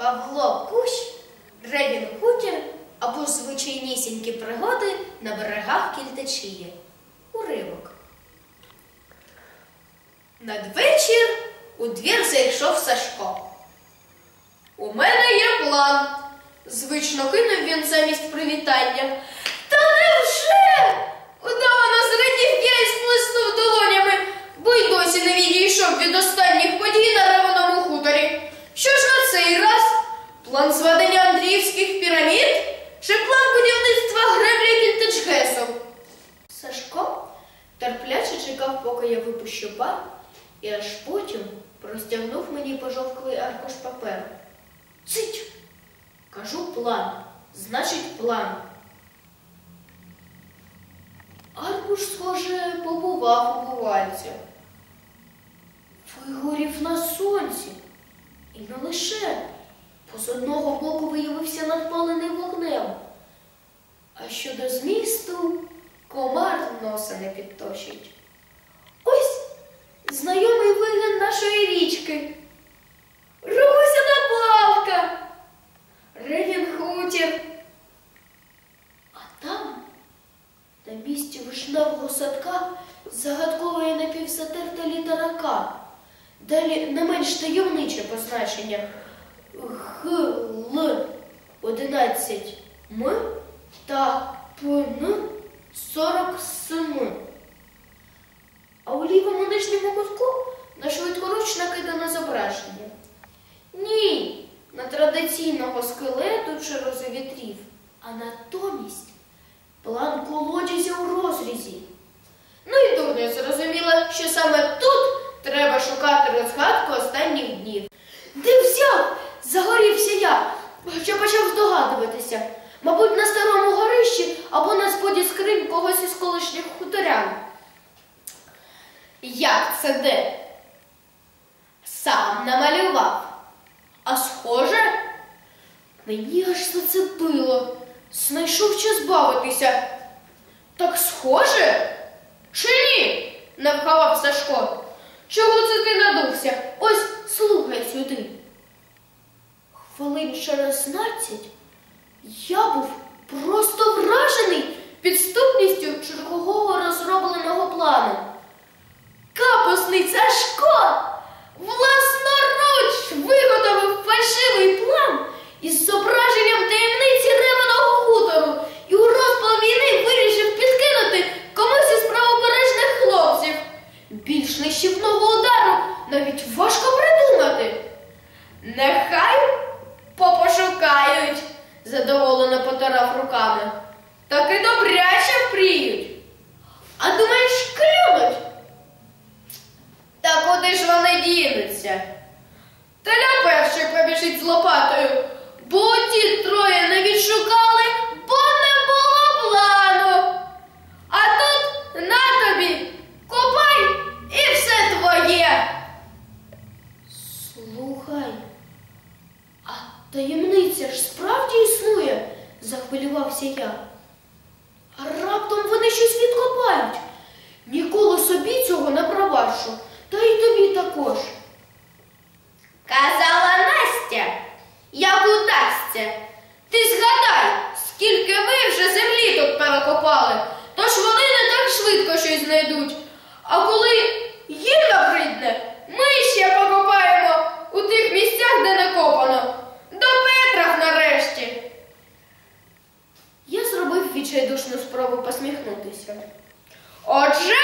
Павло Кущ, Ревін Хутір або звичайнісінькі пригоди на берегах Кільтечії. Уривок. Надвечір у двір зайшов Сашко. У мене є план. Звично кинув він замість привітання. Та невже? Удавано зрадів я і сплеснув долонями, бо й досі не відійшов від останніх подій на реваному хуторі. Що ж на цей раз? План зведення Андріївських пірамід? Чи план будівництва греблі Кільтечгесу? Сашко терпляче чекав, поки я випущу пар, і аж потім простягнув мені пожовклий аркуш паперу. Цить! Кажу план. Значить план. Аркуш, схоже, побував у бувальця. Вигорів на сонці. І не лише, бо з одного боку виявився надпалений вогнем. А щодо змісту, комар носа не підточить. Ось знайомий вигляд нашої річки. Русяна балка. Ревін хутір. А там, на місці вишневого садка, загадкової напівзатерта літера К. Далі не менш таємниче позначення 11 М та ПН 47. А у лівому нижньому кутку на швидкоруч накидане зображення. Ні, на традиційного скелету чи розовітрів, а натомість план колодязя у розрізі. Ну і тут я зрозуміла, що саме тут треба шукати розгадку останніх днів. Де взяв? Загорівся я, що почав здогадуватися. Мабуть, на старому горищі або на споді скринь когось із колишніх хуторян. Як це де? Сам намалював. А схоже, мені аж зацепило. Знайшов час бавитися. Так схоже? Чи ні? не вхавав Сашко. Чого це ти надувся? Ось слухай сюди. Хвилин через знадцять я був просто вражений підступністю чергового розробленого плану. Капусний Сашко потарав руками. Таки добряче впріють. А думаєш, клюнуть? Та куди ж вони дінуться? Теля перший побіжить з лопатою, бо ті троє не відшукали, бо не було плану. А тут на тобі копай і все твоє. Слухай, а таємниця ж справді існує, захвилювався я. Раптом вони щось відкопають. Ніколи собі цього не пробачу, та й тобі також. Казала Настя, як удасться. Ти згадай, скільки ми вже землі тут перекопали, тож вони не так швидко щось знайдуть. А коли їм набридне, ми ще покопаємо у тих місцях, де не копано. До Петрах нарешті. Я зробив відчайдушну спробу посміхнутися. Отже,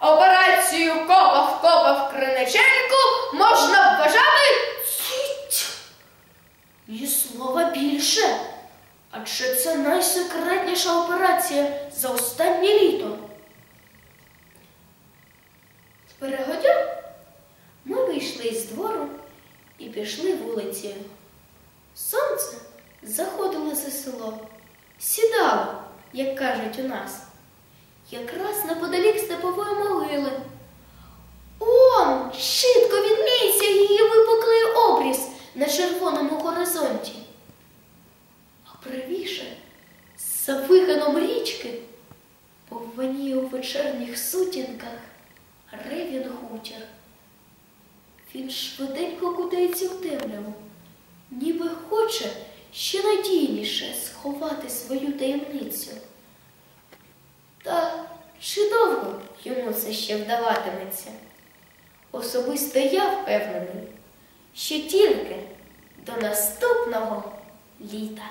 операцію копав копав Криниченку можна вважати. І слова більше. Адже це найсекретніша операція за останнє літо. Перегодя ми вийшли із двору і пішли вулицею. Сонце заходило за село, сідало, як кажуть у нас, якраз неподалік степової могили. Он, чітко відміється її випуклий обріз на червоному горизонті. А правіше, за виганом річки, повваніє у вечірніх сутінках ревін хутір. Він швиденько кутається в темряву, ніби хоче ще надійніше сховати свою таємницю. Та чи довго йому це ще вдаватиметься? Особисто я впевнений, що тільки до наступного літа.